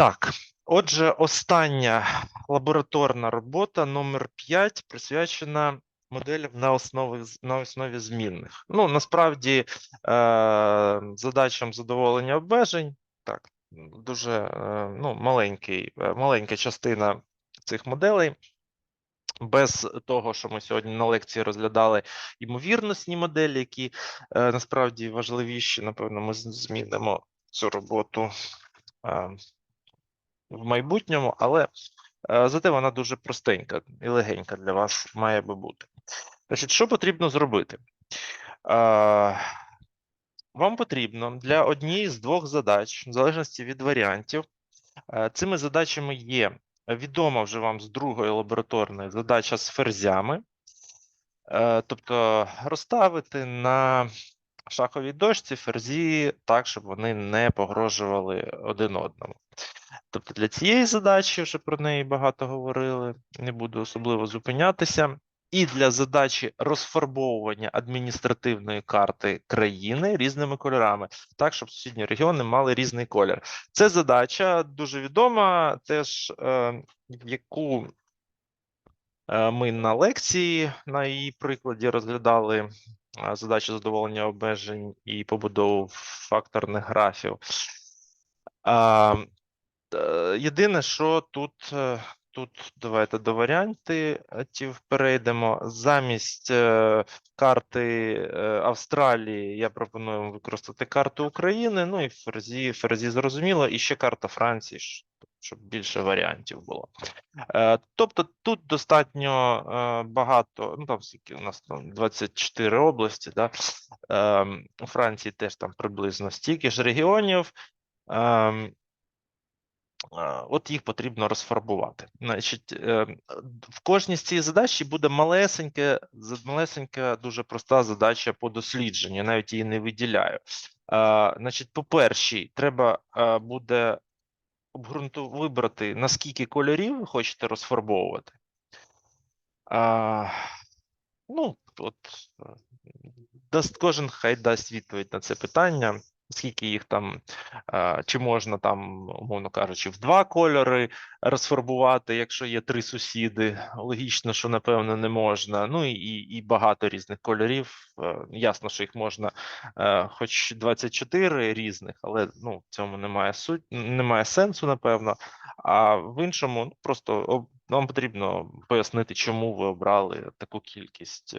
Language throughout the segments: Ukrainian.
Так, отже, остання лабораторна робота номер 5 присвячена моделям на основі, на основі змінних. Ну, насправді, е, задачам задоволення обмежень, так, дуже е, ну, маленький, е, маленька частина цих моделей. Без того, що ми сьогодні на лекції розглядали ймовірностні моделі, які е, насправді важливіші, напевно, ми змінимо цю роботу е, в майбутньому, але е, зате вона дуже простенька і легенька для вас має би бути. Значить, що потрібно зробити? Е, Вам потрібно для однієї з двох задач, в залежності від варіантів, е, цими задачами є відома вже вам з другої лабораторної задача з ферзями, тобто розставити на шаховій дошці ферзі так, щоб вони не погрожували один одному. Тобто для цієї задачі, вже про неї багато говорили, не буду особливо зупинятися. І для задачі розфарбовування адміністративної карти країни різними кольорами, так, щоб сусідні регіони мали різний колір. Це задача дуже відома, теж е, яку е, ми на лекції на її прикладі розглядали е, задачу задоволення обмежень і побудову факторних графів. Е, Єдине, що тут, е, тут давайте до варіантів перейдемо. Замість е, карти е, Австралії я пропоную використати карту України. Ну і ферзі, ферзі зрозуміло, і ще карта Франції, щоб більше варіантів було. Е, Тобто тут достатньо е, багато, ну там скільки у нас там 24 області, да? Ем, у Франції теж там приблизно стільки ж регіонів. От їх потрібно розфарбувати. Значить, е, в кожній з цієї задачі буде малесеньке, малесенька, дуже проста задача по дослідженню. Навіть її не виділяю. Значить, по першій, треба буде обґрунту вибрати, наскільки кольорів ви хочете розфарбовувати. Ну, от е, дасть кожен хай дасть відповідь на це питання. Скільки їх там, чи можна там, умовно кажучи, в два кольори розфарбувати, якщо є три сусіди. Логічно, що напевно не можна. Ну і, і, багато різних кольорів. Е, Ясно, що їх можна, е, хоч 24 різних, але ну, в цьому немає суть, немає сенсу, напевно. А в іншому, ну просто вам потрібно пояснити, чому ви обрали таку кількість.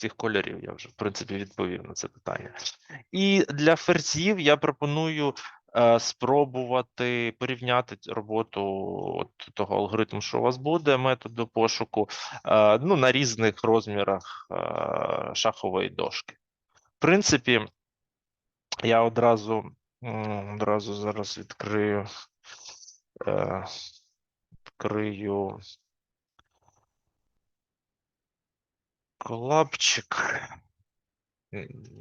Цих кольорів я вже в принципі відповів на це питання. І для ферзів я пропоную е, спробувати порівняти роботу от того алгоритму, що у вас буде, методу пошуку, е, ну, на різних розмірах е, шахової дошки. В принципі, я одразу, одразу зараз відкрию, відкрию колапчик,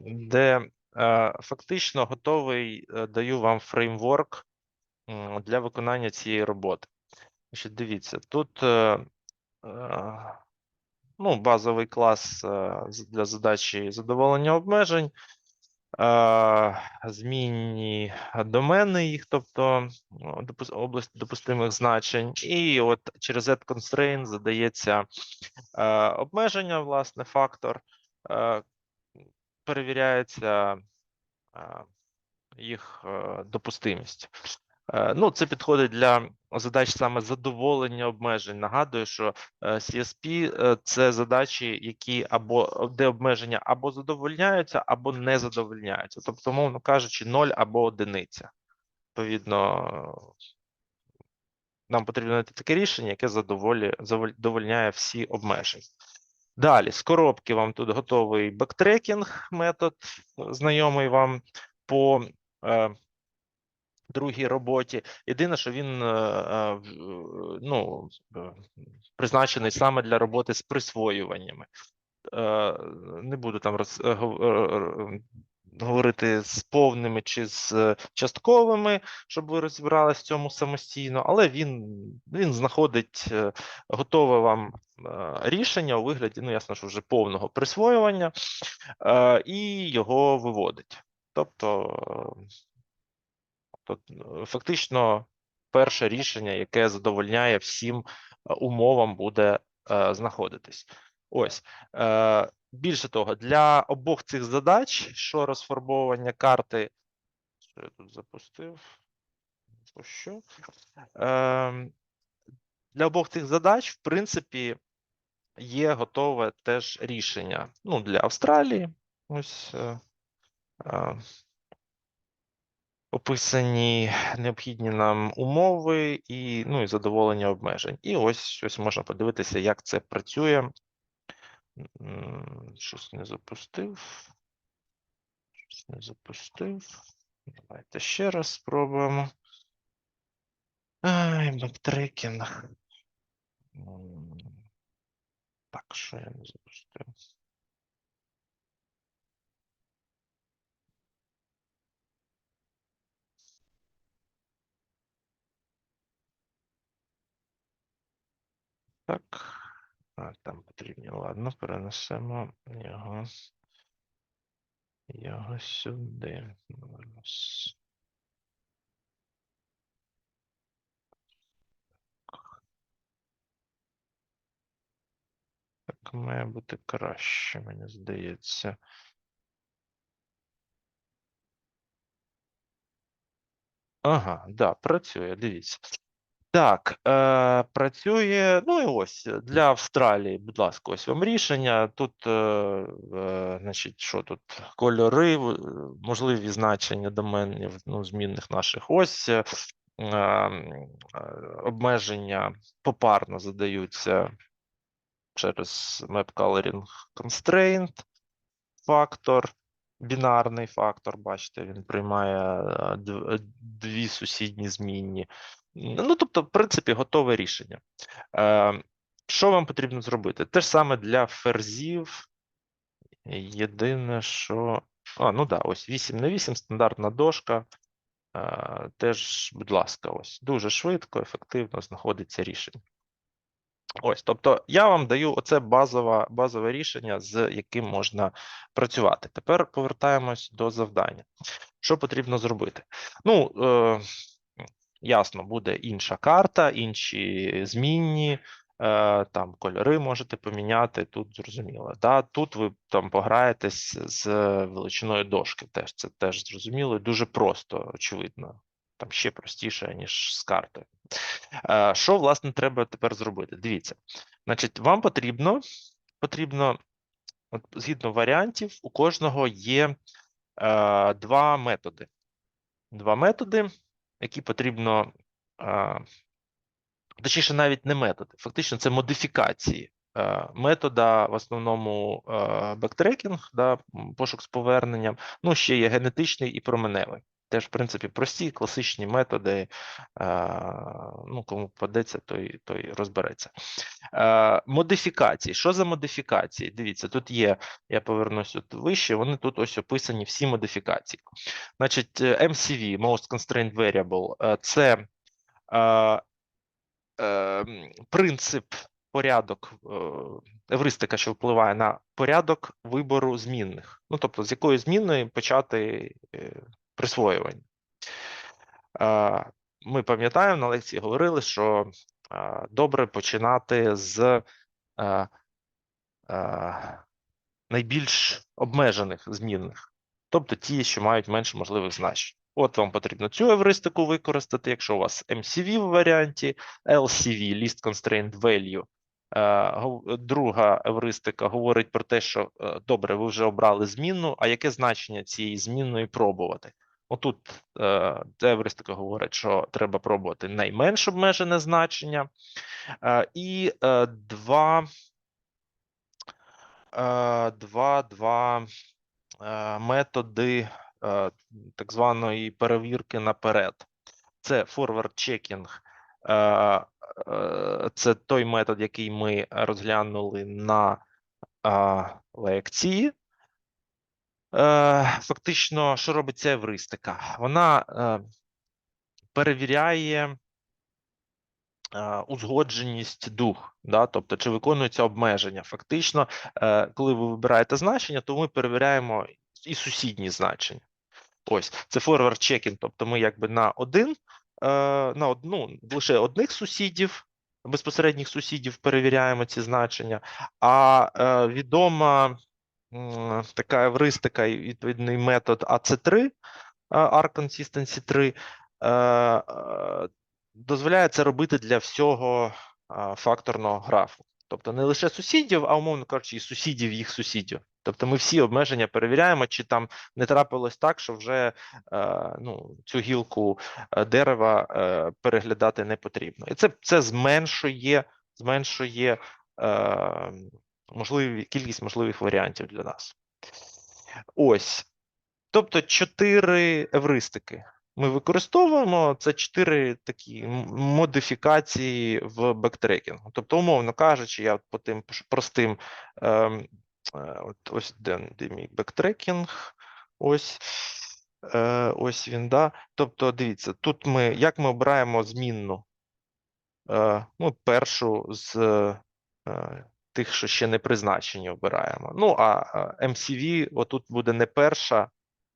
де е, фактично готовий е, даю вам фреймворк для виконання цієї роботи. Значить, дивіться, тут е, ну, базовий клас для задачі задоволення обмежень, змінні домени їх, тобто ну, область допустимих значень, і от через add constraint задається обмеження, власне, фактор, перевіряється їх е, допустимість. Е, Ну, це підходить для задач саме задоволення обмежень. Нагадую, що е, CSP е, це задачі, які або де обмеження або задовольняються, або не задовольняються. Тобто, мовно кажучи, 0 або одиниця. Відповідно, нам потрібно знайти таке рішення, яке задовольняє всі обмеження. Далі, з коробки вам тут готовий бектрекінг метод, знайомий вам по другій роботі. Єдине, що він е, е, в- ну, е, призначений саме для роботи з присвоюваннями. Е, Не буду там роз, е, гов- е, е, говорити з повними чи з е, частковими, щоб ви розібралися в цьому самостійно, але він, він знаходить е, готове вам е, рішення у вигляді, ну ясно, що вже повного присвоювання, е, і його виводить. Тобто, е, Тобто, е, фактично, перше рішення, яке задовольняє всім е, умовам, буде е, знаходитись. Ось. Більше того, для обох цих задач, що розфарбовування карти, що я тут запустив? Що? Ем, для обох цих задач, в принципі, є готове теж рішення. Ну, для Австралії. Ось описані необхідні нам умови і, ну, і задоволення обмежень. І ось ось можна подивитися, як це працює. Щось не запустив. Щось не запустив. Давайте ще раз спробуємо. Ай, бектрекінг. Так, що я не запустив? Так. А, там потрібні. Ладно, перенесемо його. Його сюди. Так має бути краще, мені здається. Ага, да, працює, дивіться. Так, е, працює. Ну і ось е, для Австралії, будь ласка, ось вам рішення. Тут, е, е, значить, що тут? Кольори, е, можливі значення доменів, ну, змінних наших. Ось е, е, обмеження попарно задаються через Map Coloring Constraint фактор, бінарний фактор, бачите, він приймає е, е, дві сусідні змінні. Ну, тобто, в принципі, готове рішення. Е, Що вам потрібно зробити? Те ж саме для ферзів. Єдине, що. А, ну да, ось 8 на 8, стандартна дошка. Теж, будь ласка, ось дуже швидко, ефективно знаходиться рішення. Ось, тобто я вам даю оце базове, базове рішення, з яким можна працювати. Тепер повертаємось до завдання. Що потрібно зробити? Ну, е, ясно, буде інша карта, інші змінні, е, там кольори можете поміняти, тут зрозуміло. Да? Тут ви там пограєтесь з величиною дошки, теж це теж зрозуміло дуже просто, очевидно. Там ще простіше, ніж з картою. Е, Що, власне, треба тепер зробити? Дивіться, значить, вам потрібно, потрібно, от, згідно варіантів, у кожного є е, два методи. Два методи, які потрібно, е, точніше, навіть не методи, фактично, це модифікації е, метода, в основному е, бектрекінг, да, пошук з поверненням. Ну, ще є генетичний і променевий. Теж, в принципі, прості класичні методи. Ну, кому попадеться, той, той розбереться. Модифікації. Що за модифікації? Дивіться, тут є, я повернусь от вище, вони тут ось описані всі модифікації. Значить, е, MCV, Most Constrained Variable, е, це е, принцип, порядок, евристика, що впливає на порядок вибору змінних. Ну, тобто, з якої змінної почати присвоювання. Е, Ми пам'ятаємо, на лекції говорили, що е, добре починати з е, найбільш обмежених змінних, тобто ті, що мають менше можливих значень. От вам потрібно цю евристику використати, якщо у вас MCV в варіанті, LCV, Least Constrained Value. Друга евристика говорить про те, що добре, ви вже обрали змінну, а яке значення цієї змінної пробувати? Отут е, евристика говорить, що треба пробувати найменш обмежене значення. Е, І е, два, е, два, два е, методи е, так званої перевірки наперед. Це forward checking. Це той метод, який ми розглянули на лекції. Е, Фактично, що робить ця евристика? Вона е, перевіряє е, узгодженість дух, да? тобто чи виконується обмеження. Фактично, коли ви вибираєте значення, то ми перевіряємо і сусідні значення. Ось це forward checking, тобто ми якби на один, на одну лише одних сусідів, безпосередніх сусідів перевіряємо ці значення, а відома така евристика і відповідний метод AC3, е, R Consistency 3, е, е, дозволяє це робити для всього е, факторного графу. Тобто не лише сусідів, а умовно кажучи, і сусідів їх сусідів. Тобто ми всі обмеження перевіряємо, чи там не трапилось так, що вже е, ну, цю гілку е, дерева е, переглядати не потрібно. І це, це зменшує, зменшує е, можливі, кількість можливих варіантів для нас. Ось. Тобто чотири евристики ми використовуємо. Це чотири такі модифікації в бектрекінгу. Тобто, умовно кажучи, я по тим простим ем, е, от ось де, де мій бектрекінг. Ось. Е, ось він, да. Тобто, дивіться, тут ми як ми обираємо змінну? Е, ну, першу з е, тих, що ще не призначені, обираємо. Ну, а MCV отут буде не перша,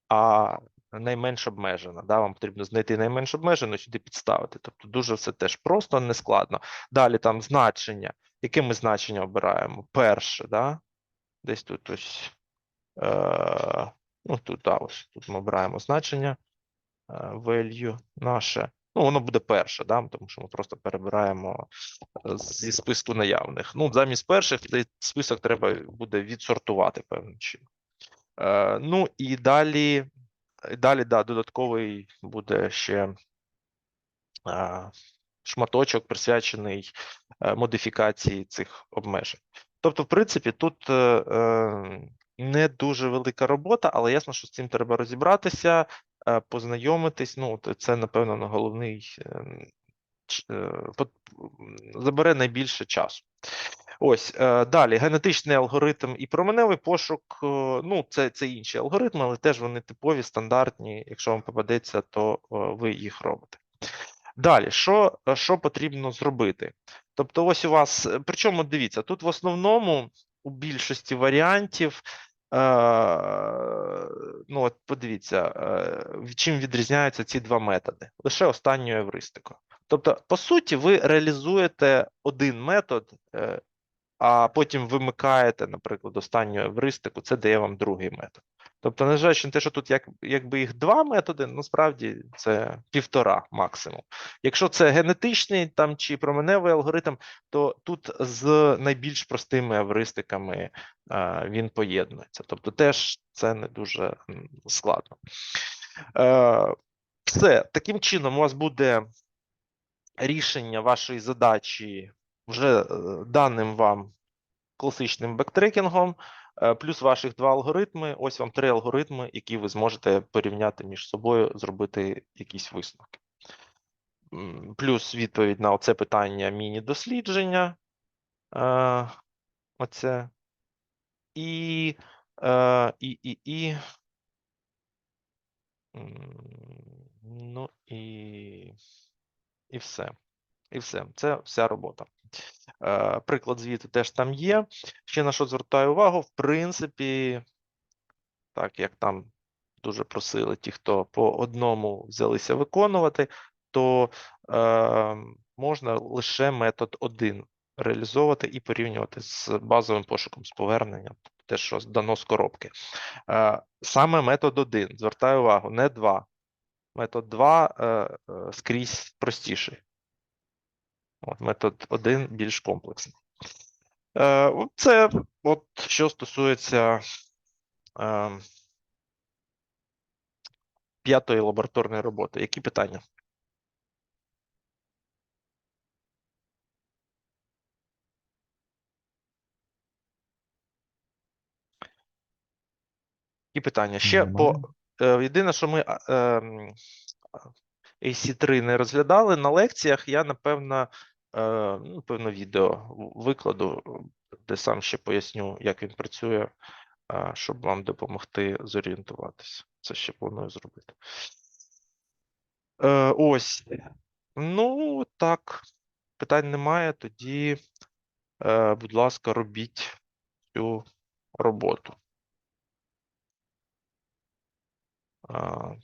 а найменш обмежена. Да? Вам потрібно знайти найменш обмежену, сюди підставити. Тобто дуже все теж просто, не складно. Далі там значення. Яке ми значення обираємо? Перше, да? десь тут ось. Е, ну, тут, да, ось тут ми обираємо значення е, value наше. Ну, воно буде перше, да? тому що ми просто перебираємо е, зі списку наявних. Ну, замість перших цей список треба буде відсортувати певним чином. Е, ну і далі, далі, да, додатковий буде ще е, шматочок, присвячений е, модифікації цих обмежень. Тобто, в принципі, тут е, е, не дуже велика робота, але ясно, що з цим треба розібратися, познайомитись. Ну, це, напевно, на головний ем, е, забере найбільше часу. Ось е, далі генетичний алгоритм і променевий пошук. е, Ну, це, це інші алгоритми, але теж вони типові, стандартні. Якщо вам попадеться, то е, ви їх робите. Далі, що, е, що потрібно зробити? Тобто, ось у вас, е, причому дивіться, тут в основному у більшості варіантів. Е, ну, от подивіться, е, чим відрізняються ці два методи. Лише останньою евристикою. Тобто, по суті, ви реалізуєте один метод, е, а потім вимикаєте, наприклад, останню евристику, це дає вам другий метод. Тобто, незважаючи на те, що тут як, якби їх два методи, насправді це півтора максимум. Якщо це генетичний там чи променевий алгоритм, то тут з найбільш простими евристиками е, він поєднується. Тобто, теж це не дуже складно. Е, все, таким чином, у вас буде рішення вашої задачі вже е, даним вам класичним бектрекінгом, плюс ваших два алгоритми. Ось вам три алгоритми, які ви зможете порівняти між собою, зробити якісь висновки. Плюс відповідь на оце питання міні-дослідження. Е, Оце. І, е, і, і, і. Ну і, і все. І все. Це вся робота. Е, Приклад звіту теж там є. Ще на що звертаю увагу, в принципі, так як там дуже просили ті, хто по одному взялися виконувати, то е, можна лише метод 1 реалізовувати і порівнювати з базовим пошуком з поверненням, те, що дано з коробки. Е, саме метод 1, звертаю увагу, не 2. Метод 2 е, е, скрізь простіший. От, метод 1 більш комплексний. Е, це от що стосується е, п'ятої лабораторної роботи. Які питання? Які питання? Ще по е, єдине, що ми а, ем, а, AC3 не розглядали на лекціях. Я напевно, е, ну, певно, відео викладу, де сам ще поясню, як він працює, е, щоб вам допомогти зорієнтуватися. Це ще планую зробити. Е, ось. Ну, так. Питань немає. Тоді, е, будь ласка, робіть цю роботу. А,